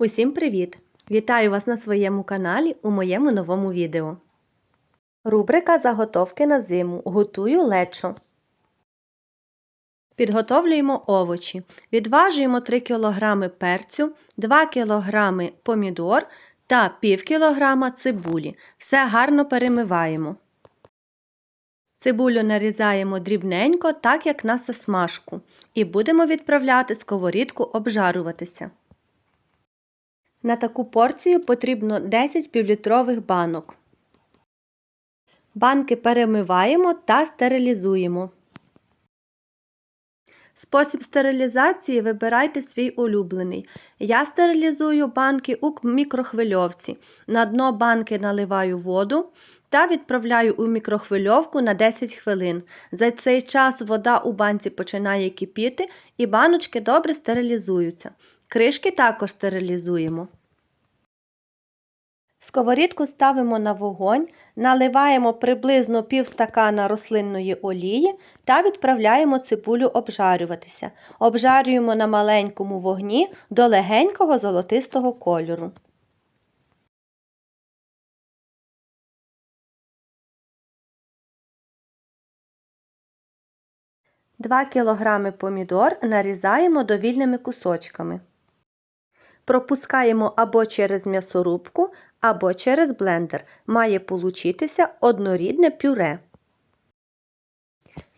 Усім привіт! Вітаю вас на своєму каналі у моєму новому відео. Рубрика Заготовки на зиму. Готую лечо. Підготовлюємо овочі. Відважуємо 3 кг перцю, 2 кг помідор та пів кілограма цибулі. Все гарно перемиваємо. Цибулю нарізаємо дрібненько, так як на засмажку, і будемо відправляти сковорідку обжаруватися. На таку порцію потрібно 10 півлітрових банок. Банки перемиваємо та стерилізуємо. Спосіб стерилізації вибирайте свій улюблений. Я стерилізую банки у мікрохвильовці. На дно банки наливаю воду та відправляю у мікрохвильовку на 10 хвилин. За цей час вода у банці починає кипіти і баночки добре стерилізуються. Кришки також стерилізуємо. Сковорідку ставимо на вогонь, наливаємо приблизно пів стакана рослинної олії та відправляємо цибулю обжарюватися. Обжарюємо на маленькому вогні до легенького золотистого кольору. Два кілограми помідор нарізаємо довільними кусочками. Пропускаємо або через м'ясорубку, або через блендер. Має получитися однорідне пюре.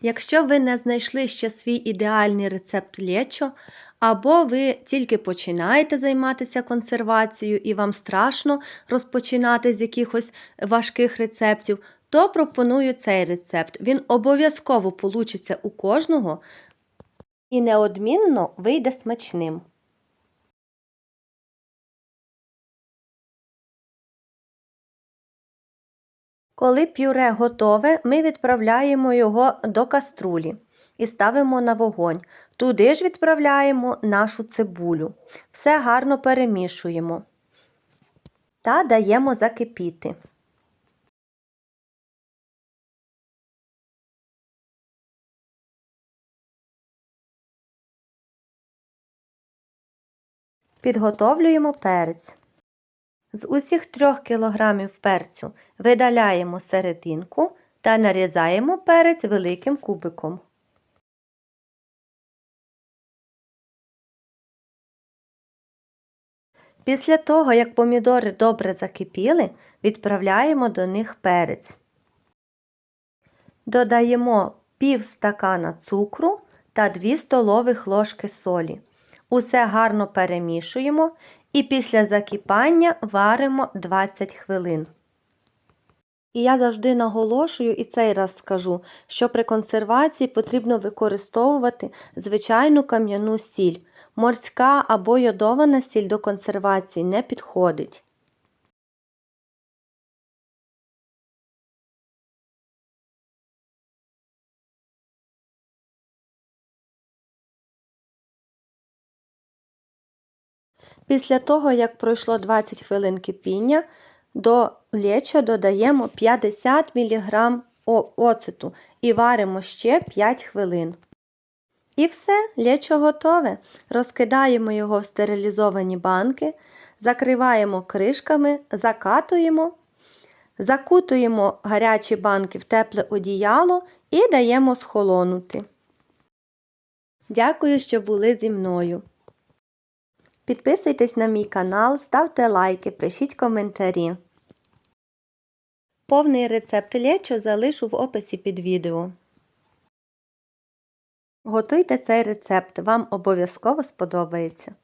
Якщо ви не знайшли ще свій ідеальний рецепт лечо, або ви тільки починаєте займатися консервацією і вам страшно розпочинати з якихось важких рецептів, то пропоную цей рецепт. Він обов'язково получиться у кожного і неодмінно вийде смачним. Коли пюре готове, ми відправляємо його до каструлі і ставимо на вогонь. Туди ж відправляємо нашу цибулю. Все гарно перемішуємо та даємо закипіти. Підготовлюємо перець. З усіх 3 кг перцю видаляємо серединку та нарізаємо перець великим кубиком. Після того, як помідори добре закипіли, відправляємо до них перець. Додаємо пів стакана цукру та 2 столових ложки солі. Усе гарно перемішуємо і після закипання варимо 20 хвилин. І я завжди наголошую і цей раз скажу, що при консервації потрібно використовувати звичайну кам'яну сіль. Морська або йодована сіль до консервації не підходить. Після того, як пройшло 20 хвилин кипіння, до леча додаємо 50 мг оцету і варимо ще 5 хвилин. І все, лечо готове. Розкидаємо його в стерилізовані банки, закриваємо кришками, закатуємо, закутуємо гарячі банки в тепле одіяло і даємо схолонути. Дякую, що були зі мною. Підписуйтесь на мій канал, ставте лайки, пишіть коментарі. Повний рецепт лечо залишу в описі під відео. Готуйте цей рецепт, вам обов'язково сподобається.